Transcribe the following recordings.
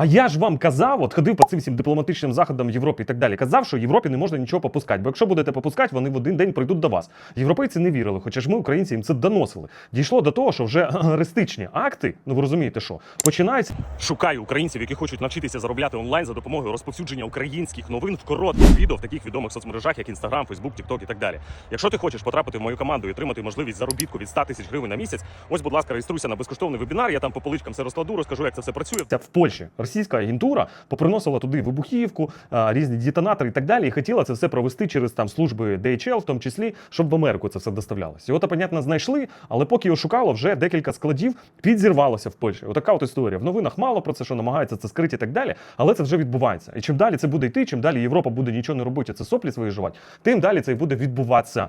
А я ж вам казав, от ходив по цим всім дипломатичним заходам в Європі і так далі. Казав, що Європі не можна нічого попускати. Бо якщо будете попускати, вони в один день прийдуть до вас. Європейці не вірили, хоча ж ми, українці, їм це доносили. Дійшло до того, що вже ареристичні акти, ну ви розумієте, що починаються. Шукаю українців, які хочуть навчитися заробляти онлайн за допомогою розповсюдження українських новин в коротких відео в таких відомих соцмережах, як Instagram, Facebook, TikTok і так далі. Якщо ти хочеш потрапити в мою команду і отримати можливість заробітку від 100 тисяч гривень на місяць, ось, будь ласка, реєструйся на безкоштовний вебінар. Я там по поличкам все розкладу, розкажу, як це все працює. Це в Польщі російська агентура поприносила туди вибухівку, різні детонатори і так далі, і хотіла це все провести через там служби DHL, в тому числі, щоб в Америку це все доставлялося. Його то, понятно, знайшли, але поки його шукало, вже декілька складів підзірвалося в Польщі. Отака от історія. В новинах мало про це, що намагаються це скрити і так далі, але це вже відбувається. І чим далі це буде йти, чим далі Європа буде нічого не робити, це соплі свої жувати, тим далі це і буде відбуватися.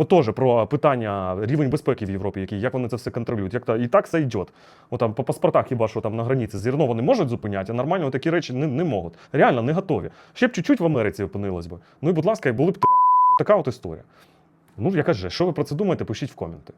От теж про питання рівень безпеки в Європі, який, як вони це все контролюють. Як та і так це йде. От там по паспортах хіба що там на границі зерно вони можуть зупиняти, а нормально такі речі не, не можуть. Реально не готові. Ще б чуть-чуть в Америці опинилось би. Ну і будь ласка, і були б така от історія. Ну, я кажу, що ви про це думаєте, пишіть в коменти.